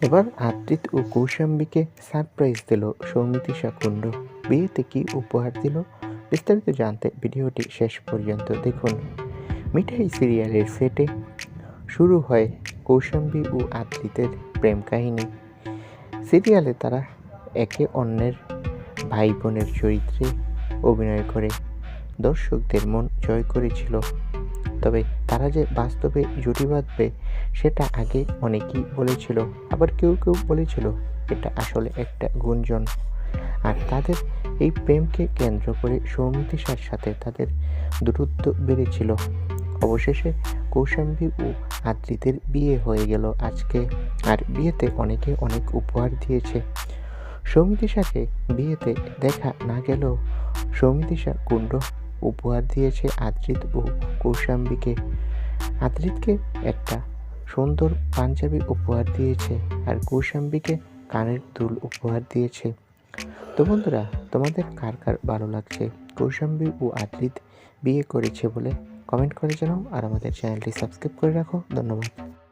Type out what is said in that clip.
এবার আদ্রিত ও কৌশাম্বীকে সারপ্রাইজ দিল সৌমিতিশা কুণ্ড বিয়েতে কি উপহার দিল? বিস্তারিত জানতে ভিডিওটি শেষ পর্যন্ত দেখুন। মিঠাই সিরিয়ালের সেটে শুরু হয় কৌশাম্বী ও আদ্রিতের প্রেম কাহিনী। সিরিয়ালে তারা একে অন্যের ভাই বোনের চরিত্রে অভিনয় করে। দর্শকদের মন জয় করেছিল। তবে তারা যে বাস্তবে জুটি বাঁধবে, সেটা আগে অনেকেই বলেছিল। আবার কেউ কেউ বলেছিল, এটা আসলে একটা গুঞ্জন। আর তাদের এই প্রেমকে কেন্দ্র করে সৌমিতিশার সাথে তাদের দূরত্ব বেড়েছিল। অবশেষে কৌশাম্বী ও আদ্রিতের বিয়ে হয়ে গেল আজকে। আর বিয়েতে অনেকে অনেক উপহার দিয়েছে। সৌমিতিশাকে বিয়েতে দেখা না গেলেও সৌমিতিশা কুণ্ড উপহার দিয়েছে আদ্রিত ও কৌশাম্বীকে। আদ্রিতকে একটা সুন্দর পাঞ্জাবি উপহার দিয়েছে আর কৌশাম্বীকে কানের দুল উপহার দিয়েছে। তো বন্ধুরা, তোমাদের কার কার ভালো লাগছে? কৌশাম্বী ও আদ্রিত বিয়ে করেছে বলে কমেন্ট করে জানাও আর আমাদের চ্যানেলটি সাবস্ক্রাইব করে রাখো। ধন্যবাদ।